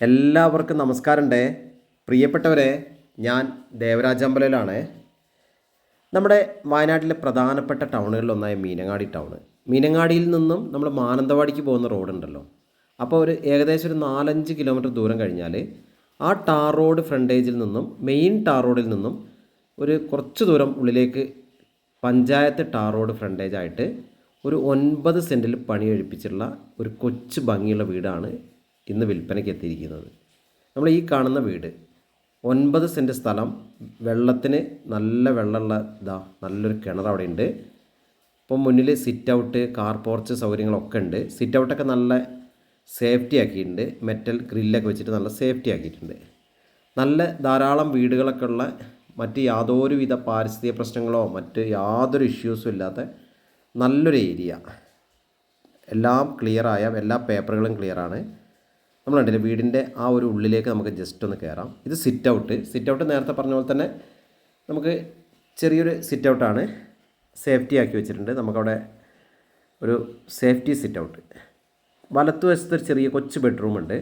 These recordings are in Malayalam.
എല്ലാവർക്കും നമസ്കാരമുണ്ട്. പ്രിയപ്പെട്ടവരെ ഞാൻ ദേവരാജ് അമ്പലയിലാണ് നമ്മുടെ വയനാട്ടിലെ പ്രധാനപ്പെട്ട ടൗണുകളിലൊന്നായ മീനങ്ങാടി ടൗൺ. മീനങ്ങാടിയിൽ നിന്നും നമ്മൾ മാനന്തവാടിക്ക് പോകുന്ന റോഡുണ്ടല്ലോ അപ്പോൾ ഒരു ഏകദേശം ഒരു നാലഞ്ച് കിലോമീറ്റർ ദൂരം കഴിഞ്ഞാൽ ആ ടാർ റോഡ് ഫ്രണ്ടേജിൽ നിന്നും മെയിൻ ടാർ റോഡിൽ നിന്നും ഒരു കുറച്ച് ദൂരം ഉള്ളിലേക്ക് പഞ്ചായത്ത് ടാർ റോഡ് ഫ്രണ്ടേജായിട്ട് ഒരു ഒൻപത് സെന്റിൽ പണി കഴിപ്പിച്ചിട്ടുള്ള ഒരു കൊച്ചു ഭംഗിയുള്ള വീടാണ് ഇന്ന് വിൽപ്പനയ്ക്ക് എത്തിയിരിക്കുന്നത്. നമ്മൾ ഈ കാണുന്ന വീട് ഒൻപത് സെന്റ് സ്ഥലം വെള്ളത്തിന് നല്ല വെള്ളമുള്ള ഇതാ നല്ലൊരു കിണർ അവിടെ ഉണ്ട് ഇപ്പം മുന്നിൽ സിറ്റ് ഔട്ട് കാർ പോർച്ച് സൗകര്യങ്ങളൊക്കെ ഉണ്ട്. സിറ്റ് ഔട്ടൊക്കെ നല്ല സേഫ്റ്റി ആക്കിയിട്ടുണ്ട്. മെറ്റൽ ഗ്രില്ലൊക്കെ വെച്ചിട്ട് നല്ല സേഫ്റ്റി ആക്കിയിട്ടുണ്ട്. നല്ല ധാരാളം വീടുകളൊക്കെ ഉള്ള മറ്റ് യാതൊരുവിധ പാരിസ്ഥിതിക പ്രശ്നങ്ങളോ മറ്റ് യാതൊരു ഇഷ്യൂസും ഇല്ലാത്ത നല്ലൊരു ഏരിയ എല്ലാം ക്ലിയറായ എല്ലാ പേപ്പറുകളും ക്ലിയറാണ് നമ്മൾ കണ്ടില്ലേ വീടിന്റെ ആ ഒരു ഉള്ളിലേക്ക് നമുക്ക് ജസ്റ്റ് ഒന്ന് കയറാം ഇത് സിറ്റ് ഔട്ട് സിറ്റ് ഔട്ട് നേരത്തെ പറഞ്ഞ പോലെ തന്നെ നമുക്ക് ചെറിയൊരു സിറ്റ് ഔട്ടാണ് സേഫ്റ്റി ആക്കി വെച്ചിട്ടുണ്ട്. നമുക്കവിടെ ഒരു സേഫ്റ്റി സിറ്റ് ഔട്ട് വലത്തുവശത്ത് ഒരു ചെറിയ കൊച്ചു ബെഡ്റൂം ഉണ്ട്.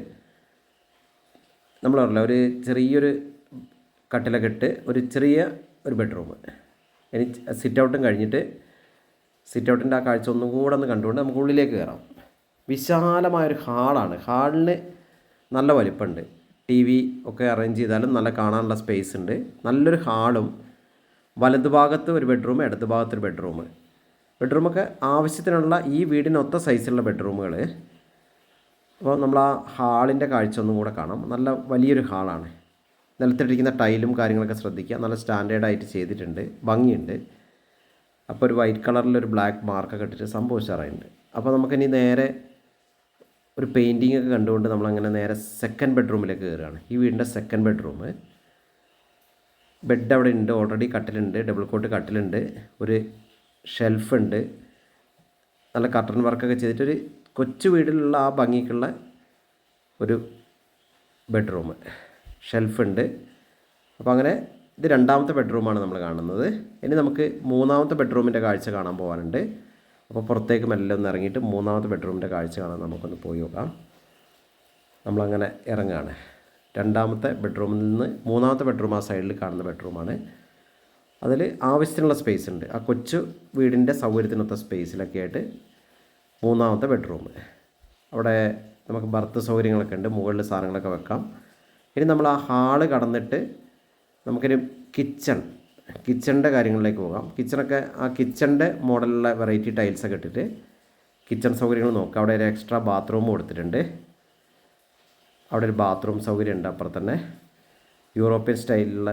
നമ്മൾ പറഞ്ഞില്ല ഒരു ചെറിയൊരു കട്ടിലൊക്കെ ഇട്ട് ഒരു ചെറിയ ഒരു ബെഡ്റൂം ഇനി സിറ്റ് ഔട്ടും കഴിഞ്ഞിട്ട് സിറ്റ് ഔട്ടിന്റെ ആ കാഴ്ച ഒന്നും കൂടെ ഒന്ന് കണ്ടുകൊണ്ട് നമുക്ക് ഉള്ളിലേക്ക് കയറാം വിശാലമായൊരു ഹാളാണ്. ഹാളിന് നല്ല വലിപ്പമുണ്ട് ടി വി ഒക്കെ അറേഞ്ച് ചെയ്താലും നല്ല കാണാനുള്ള സ്പേസ് ഉണ്ട്. നല്ലൊരു ഹാളും വലതുഭാഗത്ത് ഒരു ബെഡ്റൂം ഇടത് ഭാഗത്ത് ഒരു ബെഡ്റൂം. ബെഡ്റൂമൊക്കെ ആവശ്യത്തിനുള്ള ഈ വീടിനൊത്ത സൈസിലുള്ള ബെഡ്റൂമുകൾ അപ്പോൾ നമ്മൾ ആ ഹാളിന്റെ കാഴ്ച ഒന്നും കൂടെ കാണാം. നല്ല വലിയൊരു ഹാളാണ്. നിലത്തിട്ടിരിക്കുന്ന ടൈലും കാര്യങ്ങളൊക്കെ ശ്രദ്ധിക്കുക. നല്ല സ്റ്റാൻഡേർഡായിട്ട് ചെയ്തിട്ടുണ്ട്. ഭംഗിയുണ്ട്. അപ്പോൾ ഒരു വൈറ്റ് കളറിലൊരു ബ്ലാക്ക് മാർക്കൊക്കെ ഇട്ടിട്ട് സംഭവിച്ചാറായിട്ടുണ്ട് അപ്പോൾ നമുക്കിനി നേരെ ഒരു പെയിന്റിംഗ് ഒക്കെ കണ്ടുകൊണ്ട് നമ്മളങ്ങനെ നേരെ സെക്കൻഡ് ബെഡ്റൂമിലേക്ക് കയറുകയാണ് ഈ വീടിന്റെ സെക്കൻഡ് ബെഡ്റൂം ബെഡ് അവിടെ ഉണ്ട് ഓൾറെഡി കട്ടിലുണ്ട് ഡബിൾ കോട്ട് കട്ടിലുണ്ട് ഒരു ഷെൽഫ് ഉണ്ട്. നല്ല കർട്ടൺ വർക്കൊക്കെ ചെയ്തിട്ടൊരു കൊച്ചു വീട്ടിലുള്ള ആ ഭംഗിക്കുള്ള ഒരു ബെഡ്റൂം ഷെൽഫ് ഉണ്ട്. അപ്പോൾ അങ്ങനെ ഇത് രണ്ടാമത്തെ ബെഡ്റൂമാണ് നമ്മൾ കാണുന്നത്. ഇനി നമുക്ക് മൂന്നാമത്തെ ബെഡ്റൂമിന്റെ കാഴ്ച കാണാൻ പോകാനുണ്ട് അപ്പോൾ പുറത്തേക്ക് മെല്ലെ ഒന്ന് ഇറങ്ങിയിട്ട് മൂന്നാമത്തെ ബെഡ്റൂമിന്റെ കാഴ്ച കാണാൻ നമുക്കൊന്ന് പോയി നോക്കാം. നമ്മളങ്ങനെ ഇറങ്ങുകയാണ്. രണ്ടാമത്തെ ബെഡ്റൂമിൽ നിന്ന് മൂന്നാമത്തെ ബെഡ്റൂം ആ സൈഡിൽ കാണുന്ന ബെഡ്റൂമാണ്. അതിൽ ആവശ്യത്തിനുള്ള സ്പേസ് ഉണ്ട്. ആ കൊച്ചു വീടിന്റെ സൗകര്യത്തിനൊത്ത സ്പേസിലൊക്കെ ആയിട്ട് മൂന്നാമത്തെ ബെഡ്റൂം. അവിടെ നമുക്ക് ബർത്ത് സൗകര്യങ്ങളൊക്കെ ഉണ്ട്. മുകളിൽ സാധനങ്ങളൊക്കെ വെക്കാം. ഇനി നമ്മൾ ആ ഹാൾ കടന്നിട്ട് നമുക്കൊരു കിച്ചൺ കിച്ചണിന്റെ കാര്യങ്ങളിലേക്ക് പോകാം. കിച്ചണൊക്കെ ആ കിച്ചണിന്റെ മോഡലുള്ള വെറൈറ്റി ടൈൽസൊക്കെ ഇട്ടിട്ട് കിച്ചൺ സൗകര്യങ്ങൾ നോക്കാം. അവിടെ ഒരു എക്സ്ട്രാ ബാത്റൂം കൊടുത്തിട്ടുണ്ട്. അവിടെ ഒരു ബാത്റൂം സൗകര്യം ഉണ്ട് അപ്പുറം തന്നെ. യൂറോപ്യൻ സ്റ്റൈലിലുള്ള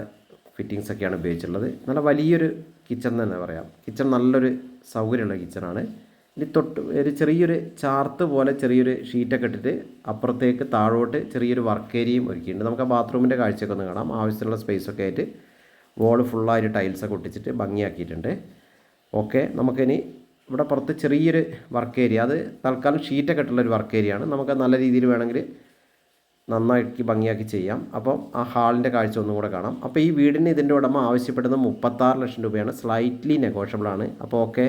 ഫിറ്റിങ്സ് ഒക്കെയാണ് ഉപയോഗിച്ചിട്ടുള്ളത്. നല്ല വലിയൊരു കിച്ചൺ തന്നെ പറയാം. കിച്ചൺ നല്ലൊരു സൗകര്യമുള്ള കിച്ചണാണ് ഇനി തൊട്ട് ഒരു ചെറിയൊരു ചാർത്ത് പോലെ ചെറിയൊരു ഷീറ്റൊക്കെ ഇട്ടിട്ട് അപ്പുറത്തേക്ക് താഴോട്ട് ചെറിയൊരു വർക്ക് ഏരിയയും ഒരുക്കിയിട്ടുണ്ട്. നമുക്ക് ആ ബാത്റൂമിന്റെ കാഴ്ചയൊക്കെ ഒന്ന് കാണാം. ആവശ്യത്തിനുള്ള സ്പേസൊക്കെ ആയിട്ട് വോൾ ഫുള്ളായിട്ട് ടൈൽസൊക്കെ ഒട്ടിച്ചിട്ട് ഭംഗിയാക്കിയിട്ടുണ്ട്. ഓക്കെ നമുക്കിനി ഇവിടെ പുറത്ത് ചെറിയൊരു വർക്ക് ഏരിയ അത് തൽക്കാലം ഷീറ്റൊക്കെ ഇട്ടുള്ളൊരു വർക്ക് ഏരിയ ആണ്. നമുക്ക് നല്ല രീതിയിൽ വേണമെങ്കിൽ നന്നാക്കി ഭംഗിയാക്കി ചെയ്യാം. അപ്പം ആ ഹാളിന്റെ കാഴ്ച ഒന്നും കൂടെ കാണാം. അപ്പോൾ ഈ വീടിന് ഇതിന്റെ ഉടമ ആവശ്യപ്പെടുന്നത് മുപ്പത്താറ് ലക്ഷം രൂപയാണ്. സ്ലൈറ്റ്ലി നെഗോഷ്യബിളാണ് അപ്പോൾ ഓക്കെ